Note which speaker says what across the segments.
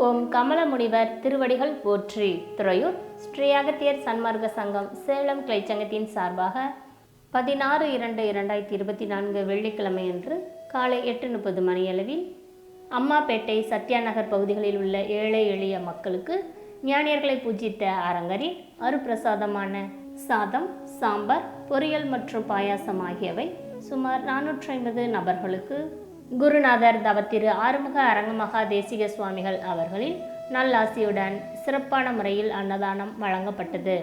Speaker 1: ஓம் கமலமுனிவர் திருவடிகள் போற்றி. துறையூர் ஸ்ரீ அகத்தியர் சன்மார்க்க சங்கம் சேலம் கிளைச்சங்கத்தின் சார்பாக பதினாறு இரண்டு இரண்டாயிரத்தி இருபத்தி நான்கு வெள்ளிக்கிழமை அன்று காலை எட்டு முப்பது மணியளவில் அம்மாப்பேட்டை சத்யா நகர் பகுதிகளில் உள்ள ஏழை எளிய மக்களுக்கு ஞானியர்களை பூஜித்த அரங்கரில் அருப்பிரசாதமான சாதம் சாம்பார் பொரியல் மற்றும் பாயாசம் ஆகியவை சுமார் நானூற்றி ஐம்பது நபர்களுக்கு குருநாதர் தவத்திரு ஆறுமுக அரங்கமகா தேசிக சுவாமிகள் அவர்களின் நல்லாசியுடன் சிறப்பான முறையில் அன்னதானம் வழங்கப்பட்டது.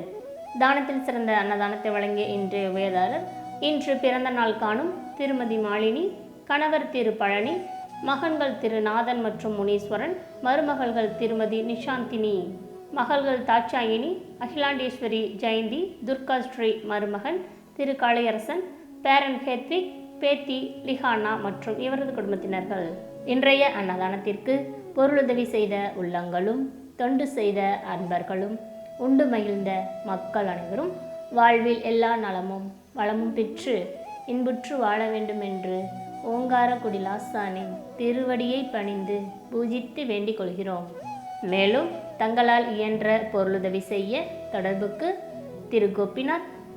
Speaker 1: தானத்தில் சிறந்த அன்னதானத்தை வழங்கிய இன்றைய உபயதாரர் இன்று பிறந்த நாள் காணும் திருமதி மாலினி கணவர் திரு பழனி மகன்கள் திரு நாதன் மற்றும் முனீஸ்வரன் மருமகள்கள் திருமதி நிஷாந்தினி மகள்கள் தாட்சாயினி அகிலாண்டேஸ்வரி ஜெயந்தி துர்கா ஸ்ரீ மருமகன் திரு காளியரசன் பேரன் ஹெத்விக் பேத்தி லிஹானா மற்றும் இவரது குடும்பத்தினர்கள் இன்றைய அன்னதானத்திற்கு பொருளுதவி செய்த உள்ளங்களும் தொண்டு செய்த அன்பர்களும் உண்டு மகிழ்ந்த மக்கள் அனைவரும் வாழ்வில் எல்லா நலமும் வளமும் பெற்று இன்புற்று வாழ வேண்டும் என்று ஓங்கார குடிலாசானின் திருவடியை பணிந்து பூஜித்து வேண்டிக் கொள்கிறோம். மேலும் தங்களால் இயன்ற பொருளுதவி செய்ய தொடர்புக்கு திரு கோபிநாத்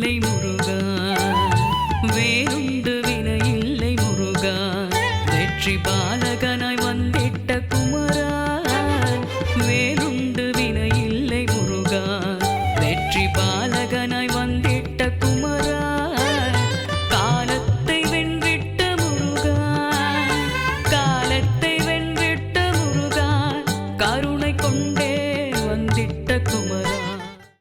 Speaker 2: வினையில்லை முருகா. வேறுண்டு வினையில்லை முருகா. வெற்றி பாலகனாய் வந்திட்ட குமரா. வேறுண்டு வினையில்லை முருகா. வெற்றி பாலகனாய் வந்திட்ட குமரா.